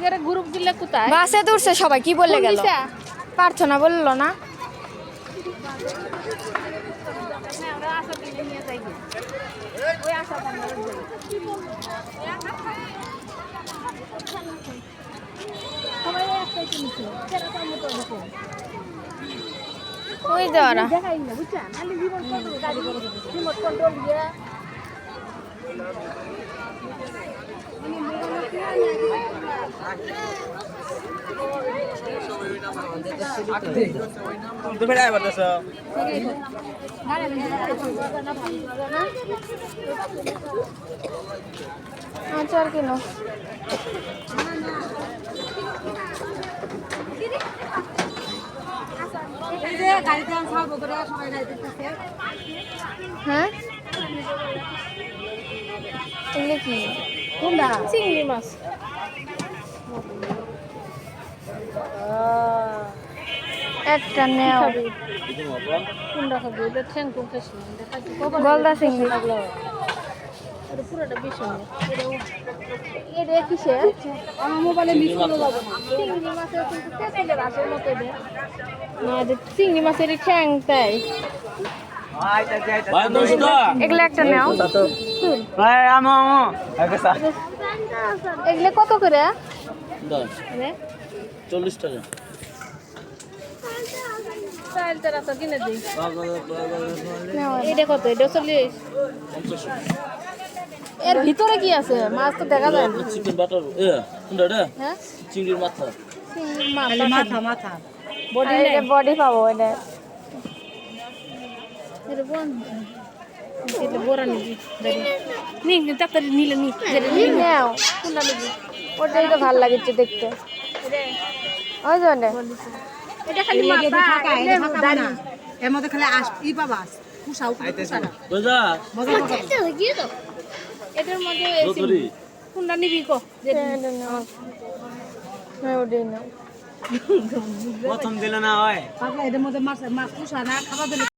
আমাদের গ্রুপ দিলে কোথায়? বাসে দূরছে সবাই কি বললে গেল? দিশা? প্রার্থনা বলল না। ওই যাই। সবাই একটাই কিনছে সেরকম মতো দেখো ওই দেওয়ারা দেখাই না বুঝছেন কন্ট্রোল দিয়ে হ্যাঁ? এগুলো কি? চিংড়ি মাছ। একটা নেও। কোনটা খাবি? এটা ঠ্যাং কোন খাইছি গলদা চিংড়ি। লাগল এটা পুরোটা বেশি এটা এটা কিসে? আমার মোবাইলে মিস করে যাব চিংড়ি মাছের কিন্তু তেঁতুলের আশের মতো এটা। না এটা চিংড়ি মাছের ঠ্যাং তাই। এগুলো একটা নেও। এগুলো কত করে? চল্লিশ টাকা এটা কত? এটা চল্লিশ। এর ভিতরে কি আছে? মাছ তো দেখা যায় না। Chicken butter. এ কোনটা হ্যাঁ? চিংড়ির মাথা। মাথা মাথা বডি এটা বডি পাবো এটা। এটা বন। এটা বড় নিবি। নি তাড়াতাড়ি নিলে নি যেটা নি নেও। কোনটা নিবি? ওটাই তো ভালো লাগছে দেখতে। ওই জন্য। এর মধ্যে খালি আস ই পাবা কুসাও বুঝা? মজা মজা এটার মধ্যে কোনটা নিবি কো যেটা এটা নেও। ওটাই নেও। প্রথম দিলে না হয়। পাগলা মধ্যে মাছ মাছ কুসা না খাবার দিলে